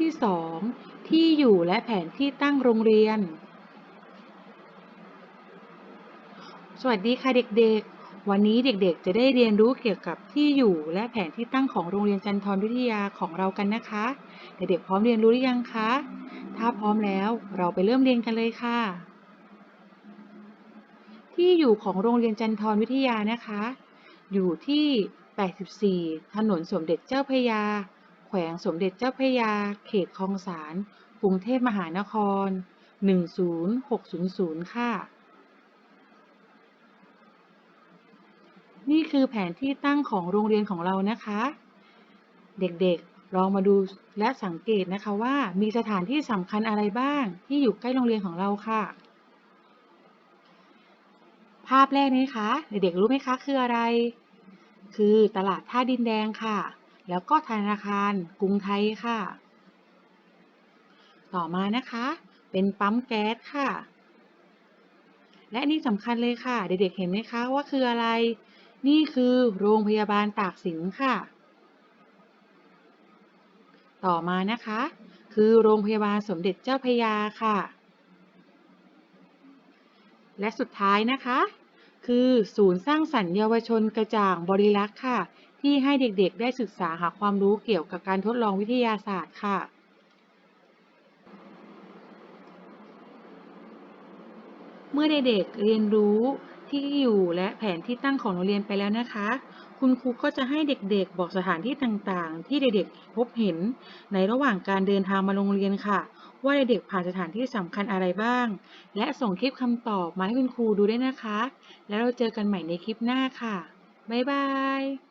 ที่2ที่อยู่และแผนที่ตั้งโรงเรียน สวัสดีค่ะเด็กๆ วันนี้เด็กๆ จะได้เรียนรู้เกี่ยวกับที่อยู่และแผนที่ตั้งของโรงเรียนจันทรวิทยาของเรากันนะคะเด็กๆพร้อมเรียนรู้หรือยังคะ ถ้าพร้อมแล้วเราไปเริ่มเรียนกันเลยค่ะ ที่อยู่ของโรงเรียนจันทรวิทยานะคะ อยู่ที่ 84 ถนนสมเด็จเจ้าพยา แขวงสมเด็จเจ้าพระยา เขตคลองสารกรุงเทพมหานคร 10600 ค่ะ นี่คือแผนที่ตั้งของโรงเรียนของเรานะคะ เด็กๆ ลองมาดูและสังเกตนะคะว่ามีสถานที่สำคัญอะไรบ้างที่อยู่ใกล้โรงเรียนของเราค่ะ ภาพแรกนี้คะ เด็กๆรู้ไหมคะคืออะไร คือตลาดท่าดินแดงค่ะ แล้วก็ธนาคารกรุงไทยค่ะ ต่อมานะคะ เป็นปั๊มแก๊สค่ะ และนี่สำคัญเลยค่ะ เด็กๆเห็นไหมคะว่าคืออะไร นี่คือโรงพยาบาลตากสินค่ะ ต่อมานะคะ คือโรงพยาบาลสมเด็จเจ้าพยาค่ะ และสุดท้ายนะคะคือศูนย์สร้างสรรค์เยาวชนกระจ่างบริรักษ์ค่ะ ที่ให้เด็กๆ ได้ศึกษาหาความรู้เกี่ยวกับการทดลองวิทยาศาสตร์ค่ะ เมื่อเด็กๆเรียนรู้ที่อยู่และแผนที่ตั้งของโรงเรียนไปแล้วนะคะ คุณครูก็จะให้เด็กๆ บอกสถานที่ต่างๆ ที่เด็กๆ พบเห็นในระหว่างการเดินทางมาโรงเรียนค่ะ ว่าเด็กๆ ผ่านสถานที่สำคัญอะไรบ้าง และส่งคลิปคำตอบมาให้คุณครูดูด้วยนะคะ แล้วเราเจอกันใหม่ในคลิปหน้าค่ะ บ๊ายบาย